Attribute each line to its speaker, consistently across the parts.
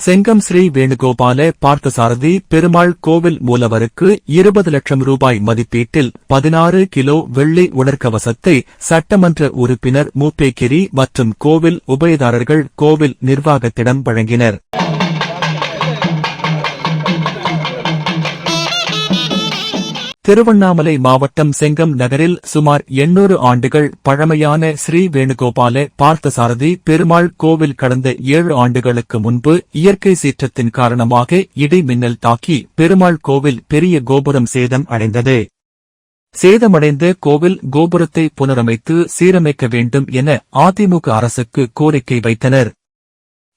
Speaker 1: செங்கம் ஸ்ரீ வேணுகோபால பார்த்தசாரதி பெருமாள் கோவில் மூலவருக்கு இருபது லட்சம் ரூபாய் மதிப்பீட்டில் பதினாறு கிலோ வெள்ளி உடற்கவசத்தை சட்டமன்ற உறுப்பினர் மூப்பேக்கிரி மற்றும் கோவில் உபயதாரர்கள் கோவில் நிர்வாகத்திடம் வழங்கினர். திருவண்ணாமலை மாவட்டம் செங்கம் நகரில் சுமார் எண்ணூறு ஆண்டுகள் பழமையான ஸ்ரீ வேணுகோபால பார்த்தசாரதி பெருமாள் கோவில் கடந்த ஏழு ஆண்டுகளுக்கு முன்பு இயற்கை சீற்றத்தின் காரணமாக இடி மின்னல் தாக்கி பெருமாள் கோவில் பெரிய கோபுரம் சேதம் அடைந்தது. சேதமடைந்த கோவில் கோபுரத்தை புனரமைத்து சீரமைக்க வேண்டும் என அதிமுக அரசுக்கு கோரிக்கை வைத்தனர்.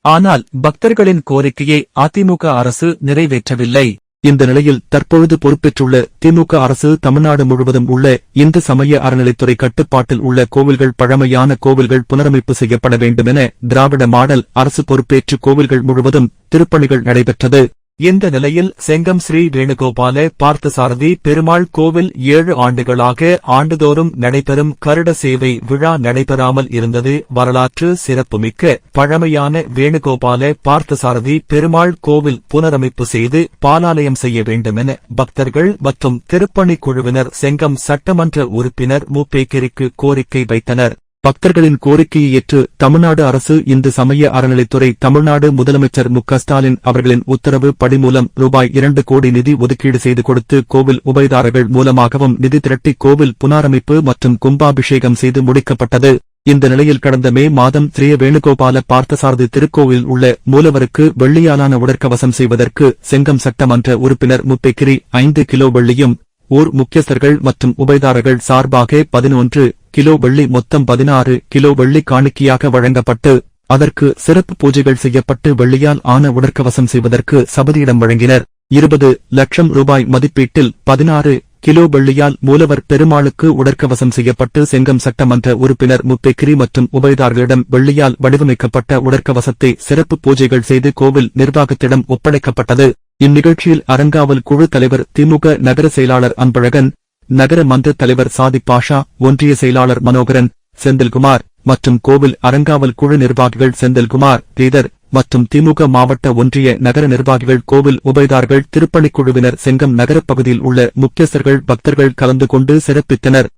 Speaker 1: ஆனால் பக்தர்களின் கோரிக்கையை அதிமுக அரசு நிறைவேற்றவில்லை. இந்த நிலையில் தற்பொழுது பொறுப்பேற்றுள்ள திமுக அரசு தமிழ்நாடு முழுவதும் உள்ள இந்து சமய அறநிலைத்துறை கட்டுப்பாட்டில் உள்ள கோவில்கள் பழமையான கோவில்கள் புனரமைப்பு செய்யப்பட வேண்டும் என திராவிட மாடல் அரசு பொறுப்பேற்று கோவில்கள் முழுவதும் திருப்பணிகள் நடைபெற்றது. இந்த நிலையில் செங்கம் ஸ்ரீ வேணுகோபால பார்த்தசாரதி பெருமாள் கோவில் ஏழு ஆண்டுகளாக ஆண்டுதோறும் நடைபெறும் கருட சேவை விழா நடைபெறாமல் இருந்தது. வரலாற்று சிறப்புமிக்க பழமையான வேணுகோபால பார்த்தசாரதி பெருமாள் கோவில் புனரமைப்பு செய்து பாலாலயம் செய்ய வேண்டுமென பக்தர்கள் மற்றும் திருப்பணிக் குழுவினர் செங்கம் சட்டமன்ற உறுப்பினர் மூப்பேக்கிரிக்கு கோரிக்கை வைத்தனர். பக்தர்களின் கோரிக்கையை ஏற்று தமிழ்நாடு அரசு இந்து சமய அறநிலைத்துறை தமிழ்நாடு முதலமைச்சர் மு ஸ்டாலின் அவர்களின் உத்தரவு படி மூலம் ரூபாய் இரண்டு கோடி நிதி ஒதுக்கீடு செய்து கொடுத்து கோவில் உபயதாரர்கள் மூலமாகவும் நிதி திரட்டி கோவில் புனரமைப்பு மற்றும் கும்பாபிஷேகம் செய்து முடிக்கப்பட்டது. இந்த நிலையில் கடந்த மே மாதம் ஸ்ரீ வேணுகோபால பார்த்தசாரதி திருக்கோவில் உள்ள மூலவருக்கு வெள்ளியாலான உடற்கவசம் செய்வதற்கு செங்கம் சட்டமன்ற உறுப்பினர் முப்பெக்கிரி ஐந்து கிலோ வெள்ளியும் ஊர் முக்கியஸ்தர்கள் மற்றும் உபயதாரர்கள் சார்பாக பதினொன்று கிலோ வெள்ளி மொத்தம் பதினாறு கிலோ வெள்ளி காணிக்கையாக வழங்கப்பட்டு அதற்கு சிறப்பு பூஜைகள் செய்யப்பட்டு வெள்ளியால் ஆன உடற்கவசம் செய்வதற்கு சபதியிடம் வழங்கினர். இருபது லட்சம் ரூபாய் மதிப்பீட்டில் பதினாறு கிலோ வெள்ளியால் மூலவர் பெருமாளுக்கு உடற்கவசம் செய்யப்பட்டு செங்கம் சட்டமன்ற உறுப்பினர் முப்பெக்கிரி மற்றும் உபயதாரர்களிடம் வெள்ளியால் வடிவமைக்கப்பட்ட உடற்கவசத்தை சிறப்பு பூஜைகள் செய்து கோவில் நிர்வாகத்திடம் ஒப்படைக்கப்பட்டது. இந்நிகழ்ச்சியில் அறங்காவல் குழு தலைவர் திமுக நகர செயலாளர் அன்பழகன் நகர மன்ற தலைவர் சாதி பாஷா ஒன்றிய செயலாளர் மனோகரன் செந்தில்குமார் மற்றும் கோவில் அறங்காவல் குழு நிர்வாகிகள் செந்தில்குமார் தீதர் மற்றும் திமுக மாவட்ட ஒன்றிய நகர நிர்வாகிகள் கோவில் உபயதார்கள் திருப்பணிக்குழுவினர் செங்கம் நகரப் பகுதியில் உள்ள முக்கியஸ்தர்கள் பக்தர்கள் கலந்து கொண்டு சிறப்பித்தனர்.